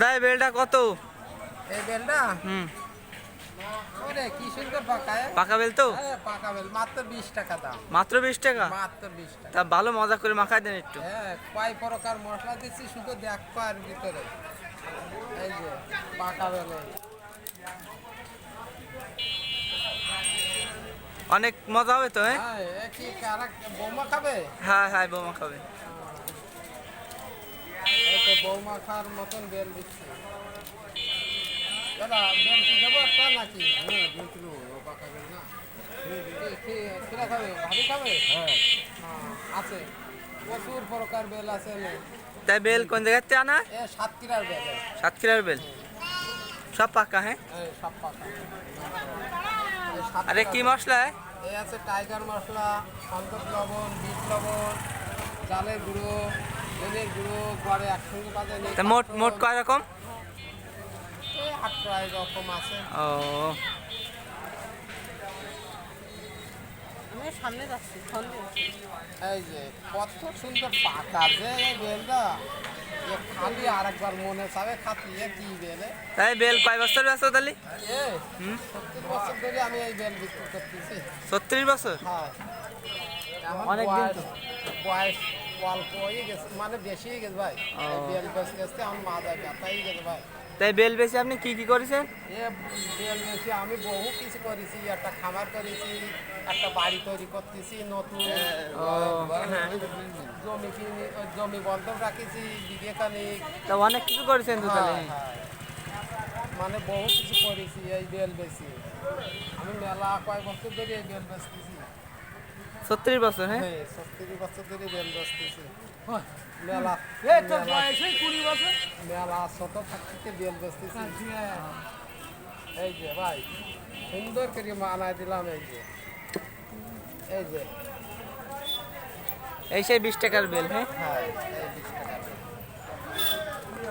দাই বেলটা কত? এই বেলটা? হুম। পাকা বেল তো? হ্যাঁ পাকা বেল মাত্র বিশ টাকা দাম। মাত্র বিশ টাকা? মাত্র বিশ টাকা। তা ভালো মজা করে দেন একটু। হ্যাঁ কয় প্রকার মশলা দিচ্ছি শুধু আর ভিতরে। এই যে পাকা বেল। অনেক মজা হবে তো হ্যাঁ? হ্যাঁ কি কারা বৌমা খাবে? হ্যাঁ হ্যাঁ বোমা খাবে। তো বৌমা খাওয়ার মতন বেল দিচ্ছি। দাদা বেল কি দেবো একটা নাকি? হ্যাঁ বেল কিলো পাকা বেল না। কিরা খাবে? ভাবি খাবে? হ্যাঁ। আছে। প্রচুর প্রকার বেল আছে। তাই বেল কোন জায়গার থেকে আনা? এ সাতক্ষীরার বেল। সাতক্ষীরার বেল? সব পাকা হ্যাঁ? এই সব পাকা। আরে কি মশলা হ্যাঁ? এই আছে টাইগার মশলা সন্তোষ লবণ বিট লবণ চালের গুঁড়ো। তা মোট মোট কয় রকম? ও। সামনে যাচ্ছি এই যে কত সুন্দর পাকা যে বেলটা। খালি আরেকবার মনে চাবে খাতি কি বেলে তাই বেল কয় বছর আছে তাহলে? সত্তর বছর ধরে আমি এই বেল বিক্রি করতেছি। ছত্রিশ বছর? হ্যাঁ। অনেক দিন বয়স হয়ে মানে হয়ে তাই বেল বেশি আপনি কি কি করেছেন? আমি বহু কিছু করেছি একটা খামার করেছি একটা বাড়ি তৈরি করতেছি নতুন জমি কিনে জমি বন্ধক রাখেছি বিঘে খানিক তা অনেক কিছু করেছেন তো তাহলে? হ্যাঁ, হ্যাঁ। মানে বহু কিছু করেছি এই বেল বেশি। আমি মেলা কয়েক বছর ধরে এই বেল বেচতেছি। ছত্রিশ বছর হ্যাঁ? হ্যাঁ সত্তর বছর ধরে বেল বেচতেছি মেলা কুড়ি বছর? মেলা ছোট থাকতে বেল বেচতেছি এই যে ভাই সুন্দর করে মানায় দিলাম এই যে। এই যে। এই সেই বিশ টাকার বেল হ্যাঁ? হ্যাঁ এই বিশ টাকা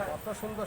কত সুন্দর